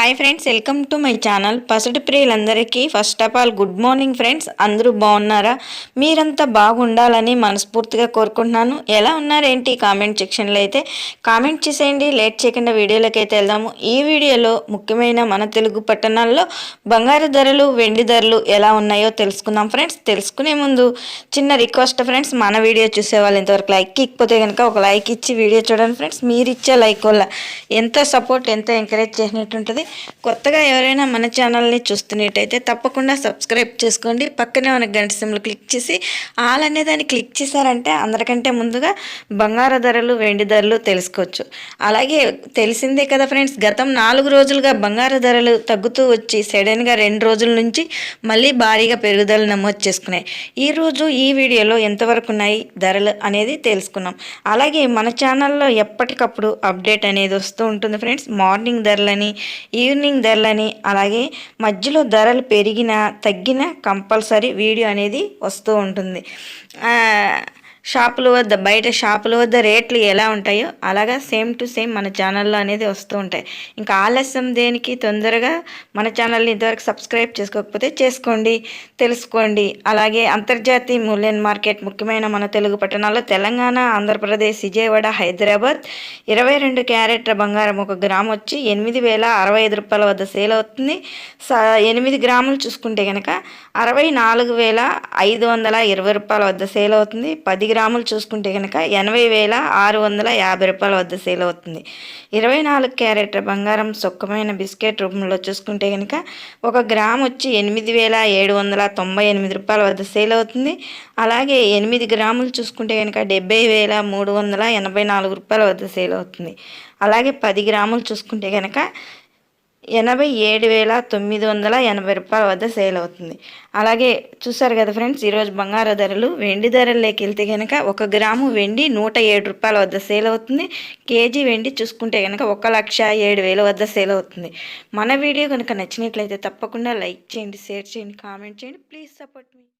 Hi friends welcome to my channel. పసటి ప్రియులందరికీ first of all good morning friends. అందరూ బాగున్నారా? మీరంతా బాగుండాలని మనస్ఫూర్తిగా కోరుకుంటున్నాను. ఎలా ఉన్నారేంటి? కామెంట్ సెక్షన్లో అయితే కామెంట్ చేసేయండి. లేట్ చేయకుండా వీడియోలోకి అయితే వెళ్దాము. ఈ వీడియోలో ముఖ్యమైన మన తెలుగు పట్టణాల్లో బంగారు ధరలు వెండి ధరలు ఎలా ఉన్నాయో తెలుసుకుందాం ఫ్రెండ్స్. తెలుసుకునే ముందు చిన్న రిక్వెస్ట్ ఫ్రెండ్స్. మన వీడియో చూసే వాళ్ళు ఇంతవరకు లైక్ ఇకపోతే కనుక ఒక లైక్ ఇచ్చి వీడియో చూడండి ఫ్రెండ్స్. మీరు ఇచ్చే లైక్ వల్ల ఎంత సపోర్ట్ ఎంత ఎంకరేజ్ చేసినట్టు ఉంటుంది కొత్తగా ఎవరైనా మన ఛానల్ని చూస్తున్నట్టయితే తప్పకుండా సబ్స్క్రైబ్ చేసుకోండి. పక్కనే మన గంట సిమ్లు క్లిక్ చేసి ఆల్ అనే దాన్ని క్లిక్ చేశారంటే అందరికంటే ముందుగా బంగారు ధరలు వెండి ధరలు తెలుసుకోవచ్చు. అలాగే తెలిసిందే కదా ఫ్రెండ్స్ గతం నాలుగు రోజులుగా బంగారు ధరలు తగ్గుతూ వచ్చి సడన్గా రెండు రోజుల నుంచి మళ్ళీ భారీగా పెరుగుదల నమోదు చేసుకున్నాయి. ఈరోజు ఈ వీడియోలో ఎంతవరకు ఉన్నాయి ధరలు అనేది తెలుసుకున్నాం. అలాగే మన ఛానల్లో ఎప్పటికప్పుడు అప్డేట్ అనేది వస్తూ ఉంటుంది ఫ్రెండ్స్. మార్నింగ్ ధరలని ఈవినింగ్ ధరలని అలాగే మధ్యలో ధరలు పెరిగినా తగ్గినా కంపల్సరీ వీడియో అనేది వస్తూ ఉంటుంది. షాపుల వద్ద బయట షాపుల వద్ద రేట్లు ఎలా ఉంటాయో అలాగా సేమ్ టు సేమ్ మన ఛానల్లో అనేది వస్తూ ఉంటాయి. ఇంకా ఆలస్యం దేనికి? తొందరగా మన ఛానల్ని ఇంతవరకు సబ్స్క్రైబ్ చేసుకోకపోతే చేసుకోండి తెలుసుకోండి. అలాగే అంతర్జాతీయ మూల్యం మార్కెట్ ముఖ్యమైన మన తెలుగు పట్టణాల్లో తెలంగాణ ఆంధ్రప్రదేశ్ విజయవాడ హైదరాబాద్. ఇరవై రెండు క్యారెట్ల బంగారం ఒక గ్రామ్ వచ్చి ఎనిమిది వేల అరవై ఐదు రూపాయల వద్ద సేల్ అవుతుంది. ఎనిమిది గ్రాములు చూసుకుంటే కనుక అరవై నాలుగు వేల ఐదు వందల ఇరవై రూపాయల వద్ద సేల్ అవుతుంది. పది గ్రాములు చూసుకుంటే కనుక ఎనభై వేల ఆరు వందల యాభై రూపాయల వద్ద సేల్ అవుతుంది. ఇరవై నాలుగు క్యారెట్ బంగారం సుఖమైన బిస్కెట్ రూపంలో చూసుకుంటే కనుక ఒక గ్రామ్ వచ్చి ఎనిమిది వేల ఏడు వందల తొంభై ఎనిమిది రూపాయల వద్ద సేల్ అవుతుంది. అలాగే ఎనిమిది గ్రాములు చూసుకుంటే కనుక డెబ్బై వేల మూడు వందల ఎనభై నాలుగు రూపాయల వద్ద సేల్ అవుతుంది. అలాగే పది గ్రాములు చూసుకుంటే కనుక ఎనభై ఏడు వేల తొమ్మిది వందల ఎనభై రూపాయల వద్ద సేల్ అవుతుంది. అలాగే చూసారు కదా ఫ్రెండ్స్ ఈరోజు బంగారు ధరలు వెండి ధరల్లోకి వెళ్తే కనుక ఒక గ్రాము వెండి నూట ఏడు రూపాయల వద్ద సేల్ అవుతుంది. కేజీ వెండి చూసుకుంటే కనుక ఒక లక్ష ఏడు వేల వద్ద సేల్ అవుతుంది. మన వీడియో కనుక నచ్చినట్లయితే తప్పకుండా లైక్ చేయండి షేర్ చేయండి కామెంట్ చేయండి. Please support me.